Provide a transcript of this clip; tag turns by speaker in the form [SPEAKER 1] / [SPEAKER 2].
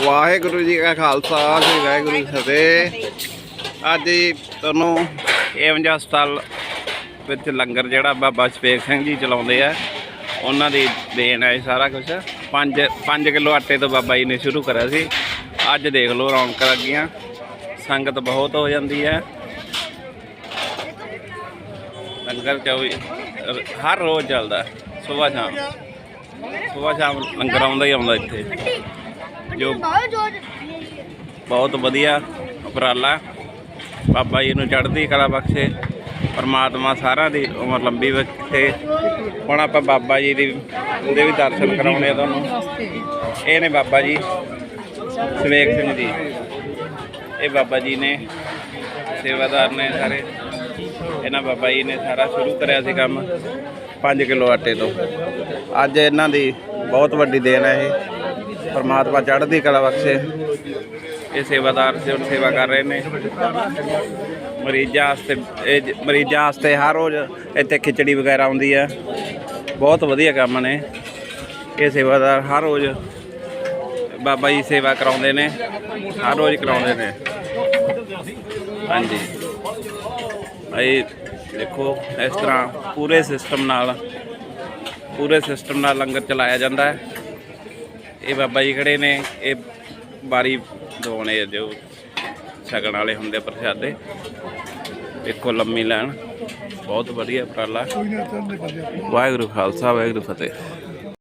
[SPEAKER 1] ਵਾਹਿਗੁਰੂ ਜੀ ਕਾ ਖਾਲਸਾ, ਸ੍ਰੀ ਵਾਹਿਗੁਰੂ ਜੀ ਫਤਿਹ। ਅੱਜ ਤੁਹਾਨੂੰ ਏਮਜ਼ ਹਸਪਤਾਲ ਵਿੱਚ ਲੰਗਰ ਜਿਹੜਾ ਬਾਬਾ ਸ਼ਫੇਕ ਸਿੰਘ ਜੀ ਚਲਾਉਂਦੇ ਆ, ਉਹਨਾਂ ਦੀ ਦੇਣ ਹੈ ਇਹ ਸਾਰਾ ਕੁਝ 5 5 ਕਿਲੋ ਆਟੇ ਤੋਂ ਬਾਬਾ ਜੀ ਨੇ ਸ਼ੁਰੂ ਕਰਿਆ ਸੀ। ਅੱਜ ਦੇਖ ਲਓ ਰੌਣਕਾਂ ਲੱਗੀਆਂ, ਸੰਗਤ ਬਹੁਤ ਹੋ ਜਾਂਦੀ ਹੈ। ਲੰਗਰ ਚੌਵੀ ਹਰ ਰੋਜ਼ ਚੱਲਦਾ ਸਵੇਰ ਸ਼ਾਮ। ਸਵੇਰ ਸ਼ਾਮ ਲੰਗਰ ਆਉਂਦਾ ਹੀ ਆਉਂਦਾ ਇੱਥੇ। ਜੋ ਬਹੁਤ ਵਧੀਆ ਉਪਰਾਲਾ। ਬਾਬਾ ਜੀ ਨੂੰ ਚੜ੍ਹਦੀ ਕਲਾ ਬਖਸ਼ੇ, ਪਰਮਾਤਮਾ ਸਾਰਿਆਂ ਦੀ ਉਮਰ ਲੰਬੀ ਬਖਸ਼ੇ। ਹੁਣ ਆਪਾਂ ਬਾਬਾ ਜੀ ਦੀ ਦੇ ਵੀ ਦਰਸ਼ਨ ਕਰਾਉਣੇ ਆ ਤੁਹਾਨੂੰ। ਇਹ ਨੇ ਬਾਬਾ ਜੀ, ਸਵੇਕ ਸਿੰਘ ਜੀ। ਇਹ ਬਾਬਾ ਜੀ ਨੇ, ਸੇਵਾਦਾਰ ਨੇ ਸਾਰੇ। ਇਹਨਾਂ ਬਾਬਾ ਜੀ ਨੇ ਸਾਰਾ ਸ਼ੁਰੂ ਕਰਿਆ ਸੀ ਕੰਮ 5 ਕਿਲੋ ਆਟੇ ਤੋਂ। ਅੱਜ ਇਹਨਾਂ ਦੀ ਬਹੁਤ ਵੱਡੀ ਦੇਣ ਹੈ ਇਹ। ਪਰਮਾਤਮਾ ਚੜ੍ਹਦੀ ਕਲਾ ਬਖਸ਼ੇ। ਇਹ ਸੇਵਾਦਾਰ ਸੇ ਸੇਵਾ ਕਰ ਰਹੇ ਨੇ। ਮਰੀਜ਼ਾਂ ਵਾਸਤੇ, ਇਹ ਮਰੀਜ਼ਾਂ ਵਾਸਤੇ ਹਰ ਰੋਜ਼ ਇੱਥੇ ਖਿਚੜੀ ਵਗੈਰਾ ਆਉਂਦੀ ਹੈ ਬਹੁਤ ਵਧੀਆ ਕੰਮ ਨੇ। ਇਹ ਸੇਵਾਦਾਰ ਹਰ ਰੋਜ਼ ਬਾਬਾ ਜੀ ਸੇਵਾ ਕਰਾਉਂਦੇ ਨੇ, ਹਰ ਰੋਜ਼ ਕਰਾਉਂਦੇ ਨੇ। ਹਾਂਜੀ। ਇਹ ਦੇਖੋ, ਇਸ ਤਰ੍ਹਾਂ ਪੂਰੇ ਸਿਸਟਮ ਨਾਲ, ਪੂਰੇ ਸਿਸਟਮ ਨਾਲ ਲੰਗਰ ਚਲਾਇਆ ਜਾਂਦਾ ਹੈ। ਇਹ ਬਾਬਾ ਜੀ ਖੜੇ ਨੇ ਇਹ ਬਾਰੀ ਦਵਾਉਣੇ ਜੋ ਛਕਣ ਵਾਲੇ ਹੁੰਦੇ ਪ੍ਰਸ਼ਾਦੇ। ਦੇਖੋ ਲੰਮੀ ਲਾਈਨ ਬਹੁਤ ਵਧੀਆ ਉਪਰਾਲਾ। ਵਾਹਿਗੁਰੂ ਖਾਲਸਾ ਵਾਹਿਗੁਰੂ ਫਤਿਹ।